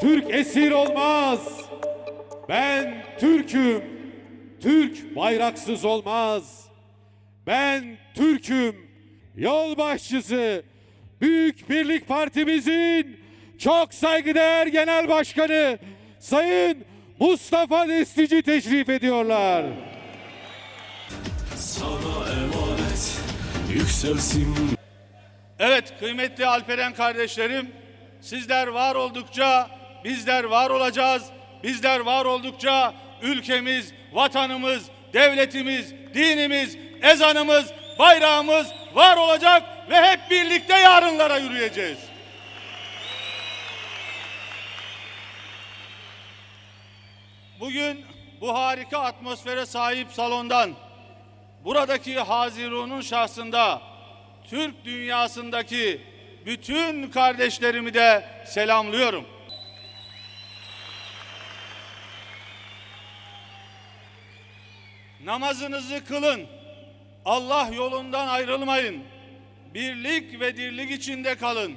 Türk esir olmaz. Ben Türk'üm. Türk bayraksız olmaz. Ben Türk'üm. Yol başçısı Büyük Birlik Partimizin çok saygıdeğer Genel Başkanı Sayın Mustafa Destici teşrif ediyorlar. Sana emanet yükselsin Evet kıymetli Alperen kardeşlerim, sizler var oldukça bizler var olacağız. Bizler var oldukça ülkemiz, vatanımız, devletimiz, dinimiz, ezanımız, bayrağımız var olacak ve hep birlikte yarınlara yürüyeceğiz. Bugün bu harika atmosfere sahip salondan buradaki Haziru'nun şahsında Türk dünyasındaki bütün kardeşlerimi de selamlıyorum. Namazınızı kılın. Allah yolundan ayrılmayın. Birlik ve dirlik içinde kalın.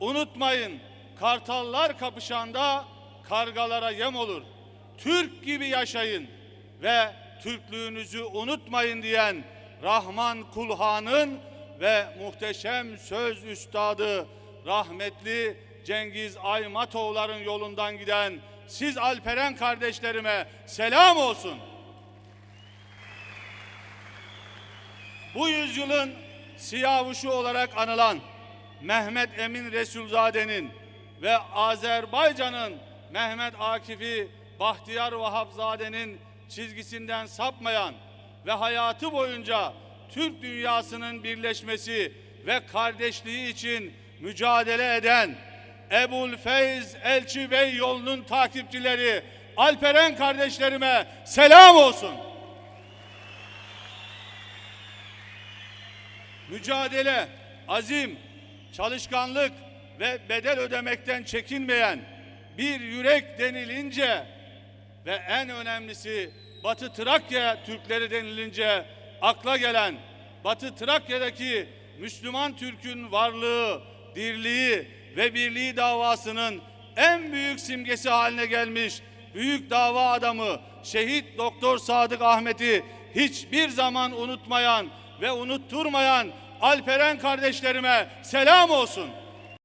Unutmayın, kartallar kapışanda kargalara yem olur. Türk gibi yaşayın ve Türklüğünüzü unutmayın diyen Rahman Kulhan'ın ve muhteşem söz üstadı rahmetli Cengiz Aymatovların yolundan giden siz Alperen kardeşlerime selam olsun. Bu yüzyılın siyavuşu olarak anılan Mehmet Emin Resulzade'nin ve Azerbaycan'ın Mehmet Akif'i Bahtiyar Vahapzade'nin çizgisinden sapmayan ve hayatı boyunca Türk dünyasının birleşmesi ve kardeşliği için mücadele eden Ebul Feyz Elçi Bey yolunun takipçileri Alperen kardeşlerime selam olsun. Mücadele, azim, çalışkanlık ve bedel ödemekten çekinmeyen bir yürek denilince ve en önemlisi Batı Trakya Türkleri denilince akla gelen Batı Trakya'daki Müslüman Türk'ün varlığı, dirliği ve birliği davasının en büyük simgesi haline gelmiş büyük dava adamı şehit Doktor Sadık Ahmet'i hiçbir zaman unutmayan ve unutturmayan Alperen kardeşlerime selam olsun.